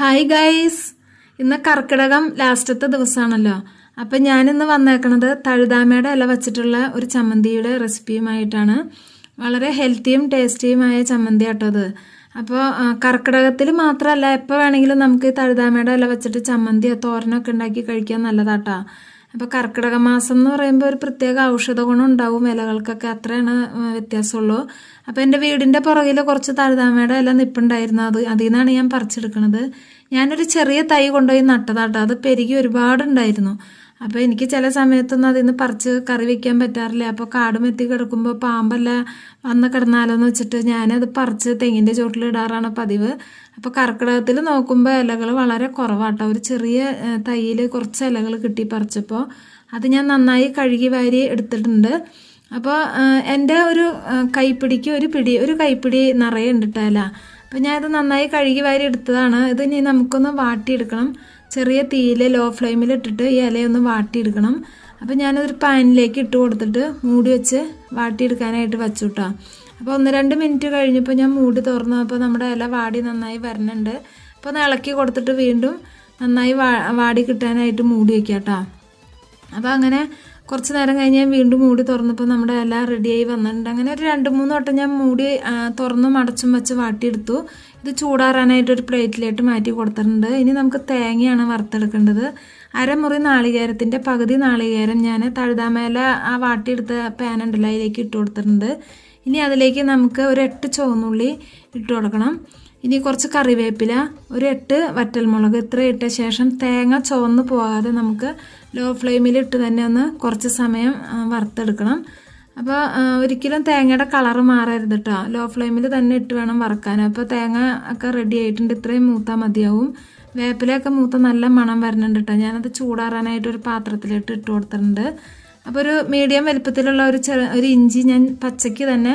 Hi guys ഇന്ന് കർക്കിടകം ലാസ്റ്റത്തെ ദിവസമാണല്ലോ. അപ്പം ഞാനിന്ന് വന്നേക്കണത് തഴുതാമയുടെ ഇല വച്ചിട്ടുള്ള ഒരു ചമ്മന്തിയുടെ റെസിപ്പിയുമായിട്ടാണ്. വളരെ ഹെൽത്തിയും ടേസ്റ്റിയുമായ ചമ്മന്തി ആട്ടോ അത്. അപ്പോൾ കർക്കിടകത്തിൽ മാത്രമല്ല എപ്പോൾ വേണമെങ്കിലും നമുക്ക് തഴുതാമയുടെ ഇല വെച്ചിട്ട് ചമ്മന്തിയോ തോരനൊക്കെ ഉണ്ടാക്കി കഴിക്കാൻ നല്ലതാട്ടോ. അപ്പോൾ കർക്കിടക മാസം എന്ന് പറയുമ്പോൾ ഒരു പ്രത്യേക ഔഷധ ഗുണം ഉണ്ടാവും ഇലകൾക്കൊക്കെ. അത്രയാണ് വ്യത്യാസമുള്ളൂ. അപ്പോൾ എന്റെ വീടിന്റെ പുറകിൽ കുറച്ച് താഴ്താമയുടെ ഇല നിപ്പുണ്ടായിരുന്നു. അത് അതിൽ നിന്നാണ് ഞാൻ പറിച്ചെടുക്കണത്. ഞാനൊരു ചെറിയ തൈ കൊണ്ടുപോയി നട്ടതാട്ടോ. അത് പെരുകി ഒരുപാടുണ്ടായിരുന്നു. അപ്പോൾ എനിക്ക് ചില സമയത്തൊന്നും അതിൽ നിന്ന് പറിച്ച് കറി വെക്കാൻ പറ്റാറില്ല. അപ്പോൾ കാടും എത്തി കിടക്കുമ്പോൾ പാമ്പല്ല വന്ന് കിടന്നാലോ എന്ന് വെച്ചിട്ട് ഞാനത് പറിച്ച് തെങ്ങിന്റെ ചോട്ടിലിടാറാണ് പതിവ്. അപ്പോൾ കർക്കിടകത്തിൽ നോക്കുമ്പോൾ ഇലകൾ വളരെ കുറവാട്ടോ. ഒരു ചെറിയ തൈയിൽ കുറച്ച് ഇലകൾ കിട്ടി പറിച്ചപ്പോൾ അത് ഞാൻ നന്നായി കഴുകി വാരി എടുത്തിട്ടുണ്ട്. അപ്പോൾ എന്റെ ഒരു കൈപ്പിടിക്ക് ഒരു പിടി ഒരു കൈപ്പിടി നിറയെ ഉണ്ടിട്ടല്ല അപ്പോൾ ഞാൻ ഇത് നന്നായി കഴുകി വാരി എടുത്തതാണ്. ഇത് ഇനി നമുക്കൊന്ന് വാട്ടിയെടുക്കണം. ചെറിയ തീയിൽ ലോ ഫ്ലെയിമിൽ ഇട്ടിട്ട് ഈ ഇലയൊന്ന് വാട്ടിയെടുക്കണം. അപ്പോൾ ഞാനതൊരു പാനിലേക്ക് ഇട്ട് കൊടുത്തിട്ട് മൂടി വെച്ച് വാട്ടിയെടുക്കാനായിട്ട് വെച്ചു കേട്ടോ അപ്പോൾ ഒന്ന് രണ്ട് മിനിറ്റ് കഴിഞ്ഞപ്പോൾ ഞാൻ മൂടി തുറന്നപ്പോൾ നമ്മുടെ ഇല വാടി നന്നായി വരണുണ്ട്. അപ്പോൾ ഒന്ന് ഇളക്കി കൊടുത്തിട്ട് വീണ്ടും നന്നായി വാടി കിട്ടാനായിട്ട് മൂടി വയ്ക്കാം കേട്ടോ അപ്പോൾ അങ്ങനെ കുറച്ച് നേരം കഴിഞ്ഞ് ഞാൻ വീണ്ടും മൂടി തുറന്നപ്പോൾ നമ്മുടെ എല്ലാം റെഡിയായി വന്നിട്ടുണ്ട്. അങ്ങനെ ഒരു രണ്ട് മൂന്ന് വട്ടം ഞാൻ മൂടി തുറന്നും അടച്ചും വെച്ച് വാട്ടിയെടുത്തു. ഇത് ചൂടാറാനായിട്ട് ഒരു പ്ലേറ്റിലേക്ക് മാറ്റി കൊടുത്തിട്ടുണ്ട്. ഇനി നമുക്ക് തേങ്ങയാണ് വറുത്തെടുക്കേണ്ടത്. അരമുറി നാളികേരത്തിന്റെ പകുതി നാളികേരം ഞാൻ തഴുതാമേല ആ വാട്ടിയെടുത്ത പാൻ ഉണ്ടല്ലോ അതിലേക്ക് ഇട്ട് കൊടുത്തിട്ടുണ്ട്. ഇനി അതിലേക്ക് നമുക്ക് ഒരു എട്ട് ചുവന്നുള്ളി ഇട്ട് കൊടുക്കണം. ഇനി കുറച്ച് കറിവേപ്പില ഒരു എട്ട് വറ്റൽമുളക് ഇത്ര ഇട്ട ശേഷം തേങ്ങ ചുവന്ന് പോകാതെ നമുക്ക് ലോ ഫ്ലെയിമിൽ ഇട്ട് തന്നെ ഒന്ന് കുറച്ച് സമയം വറുത്തെടുക്കണം. അപ്പോൾ ഒരിക്കലും തേങ്ങയുടെ കളറ് മാറരുത് കേട്ടോ ലോ ഫ്ലെയിമിൽ തന്നെ ഇട്ട് വേണം വറക്കാൻ. അപ്പോൾ തേങ്ങ ഒക്കെ റെഡി ആയിട്ടുണ്ട്. ഇത്രയും മൂത്താൽ മതിയാവും. വേപ്പിലയൊക്കെ മൂത്ത നല്ല മണം വരുന്നുണ്ട് കേട്ടോ ഞാനത് ചൂടാറാനായിട്ട് ഒരു പാത്രത്തിലിട്ട് ഇട്ട് കൊടുത്തിട്ടുണ്ട്. അപ്പോൾ ഒരു മീഡിയം വലുപ്പത്തിലുള്ള ഒരു ചെറു ഒരു ഇഞ്ചി ഞാൻ പച്ചയ്ക്ക് തന്നെ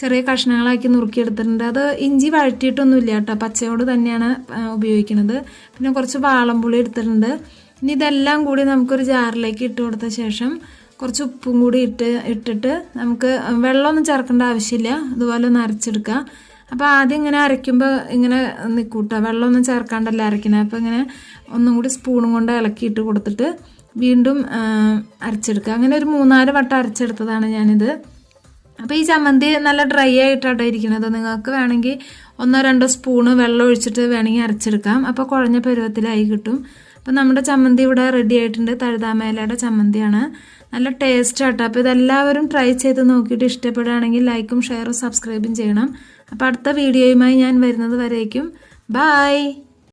ചെറിയ കഷ്ണങ്ങളാക്കി നുറുക്കിയെടുത്തിട്ടുണ്ട്. അത് ഇഞ്ചി വഴറ്റിയിട്ടൊന്നുമില്ല കേട്ടോ. പച്ചയോട് തന്നെയാണ് ഉപയോഗിക്കുന്നത് പിന്നെ കുറച്ച് വാളംപുളി എടുത്തിട്ടുണ്ട്. ഇനി ഇതെല്ലാം കൂടി നമുക്കൊരു ജാറിലേക്ക് ഇട്ട് കൊടുത്ത ശേഷം കുറച്ച് ഉപ്പും കൂടി ഇട്ട് ഇട്ടിട്ട് നമുക്ക് വെള്ളമൊന്നും ചേർക്കേണ്ട ആവശ്യമില്ല. ഇതുപോലെ ഒന്ന് അരച്ചെടുക്കുക അപ്പോൾ ആദ്യം ഇങ്ങനെ അരയ്ക്കുമ്പോൾ ഇങ്ങനെ നിൽക്കൂട്ടോ വെള്ളമൊന്നും ചേർക്കാണ്ടല്ല അരയ്ക്കണേ. അപ്പോൾ ഇങ്ങനെ ഒന്നും കൂടി സ്പൂണും കൊണ്ട് ഇളക്കിയിട്ട് കൊടുത്തിട്ട് വീണ്ടും അരച്ചെടുക്കുക. അങ്ങനെ ഒരു മൂന്നാൽ വട്ടം അരച്ചെടുത്തതാണ് ഞാനിത്. അപ്പോൾ ഈ ചമ്മന്തി നല്ല ഡ്രൈ ആയിട്ടാട്ടോ ഇരിക്കുന്നത് നിങ്ങൾക്ക് വേണമെങ്കിൽ ഒന്നോ രണ്ടോ സ്പൂണ് വെള്ളം ഒഴിച്ചിട്ട് വേണമെങ്കിൽ അരച്ചെടുക്കാം. അപ്പോൾ കുഴഞ്ഞ പരുവത്തിലായി കിട്ടും. അപ്പോൾ നമ്മുടെ ചമ്മന്തി ഇവിടെ റെഡി ആയിട്ടുണ്ട്. തഴുതാമേലയുടെ ചമ്മന്തിയാണ്. നല്ല ടേസ്റ്റ് ആട്ടോ. അപ്പോൾ ഇതെല്ലാവരും ട്രൈ ചെയ്ത് നോക്കിയിട്ട് ഇഷ്ടപ്പെടുകയാണെങ്കിൽ ലൈക്കും ഷെയറും സബ്സ്ക്രൈബും ചെയ്യണം. അപ്പോൾ അടുത്ത വീഡിയോയുമായി ഞാൻ വരുന്നത് വരേക്കും. ബായ്